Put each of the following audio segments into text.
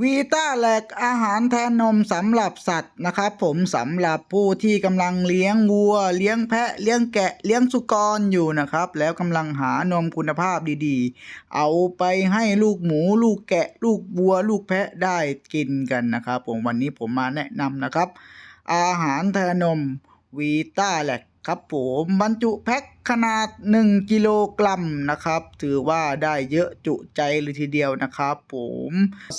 วีต้าแลกอาหารแทนนมสำหรับสัตว์นะครับผมสำหรับผู้ที่กำลังเลี้ยงวัว เลี้ยงแพะ เลี้ยงแกะเลี้ยงสุกรอยู่นะครับ แล้วกำลังหานมคุณภาพดีๆ เอาไปให้ลูกหมู ลูกแกะ ลูกวัว ลูกแพะได้กินกันนะครับผมวันนี้ผมมาแนะนำนะครับ อาหารแทนนมวีต้าแลก ครับผมบรรจุแพ็คขนาด 1 กิโลกรัมนะครับ ถือว่าได้เยอะจุใจเลยทีเดียวนะครับผม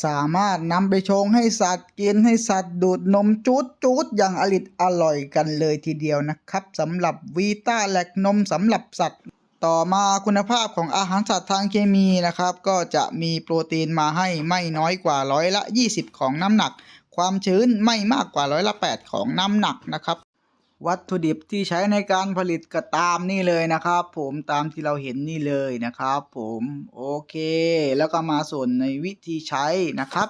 สามารถนำไปชงให้สัตว์กินให้สัตว์ดูดนมจูดจูดอย่างอริดอร่อยกันเลยทีเดียวนะครับสำหรับวีต้าแลกนมสำหรับสัตว์ต่อมาคุณภาพของอาหารสัตว์ทางเคมีนะครับ ก็จะมีโปรตีนมาให้ไม่น้อยกว่าร้อยละ 20 ของน้ำหนัก ความชื้นไม่มากกว่าร้อยละ 8 ของน้ำหนักนะครับ วัตถุดิบที่ใช้ในการผลิตก็ตามนี่เลยนะครับ ผมตามที่เราเห็นนี่เลยนะครับ ผมโอเค แล้วก็มาส่วนในวิธีใช้นะครับ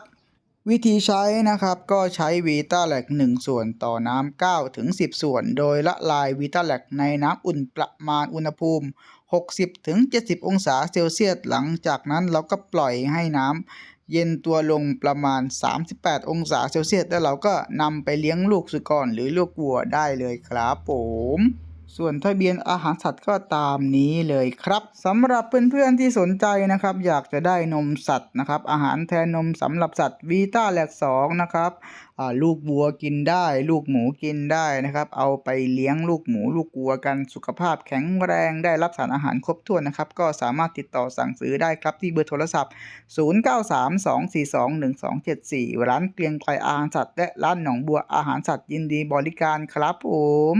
วิธีใช้นะครับก็ใช้วีตาแลก1ส่วนต่อน้ำ9ถึง10 ส่วน โดยละลายวีตาแลกในน้ำอุ่นประมาณอุณหภูมิ 60ถึง70 องศาเซลเซียสหลังจากนั้นเราก็ปล่อยให้น้ำเย็นตัวลงประมาณ 38 องศาเซลเซียสแล้วเราก็นำไปเลี้ยงลูกสุกรหรือลูกวัวได้เลยครับผม ส่วนทะเบียนอาหารสัตว์ก็ตามนี้เลยครับสำหรับเพื่อนๆที่สนใจนะครับ อยากจะได้นมสัตว์นะครับ อาหารแทนนมสำหรับสัตว์วีต้าแลกสองนะครับลูกวัวกินได้ ลูกหมูกินได้นะครับ เอาไปเลี้ยงลูกหมูลูกวัวกันสุขภาพแข็งแรงได้รับสารอาหารครบถ้วนนะครับ ก็สามารถติดต่อสั่งซื้อได้ครับที่เบอร์โทรศัพท์ 0932421274 ร้านเกลียงไกรอาหารสัตว์และร้านหนองบัวอาหารสัตว์ยินดีบริการครับผม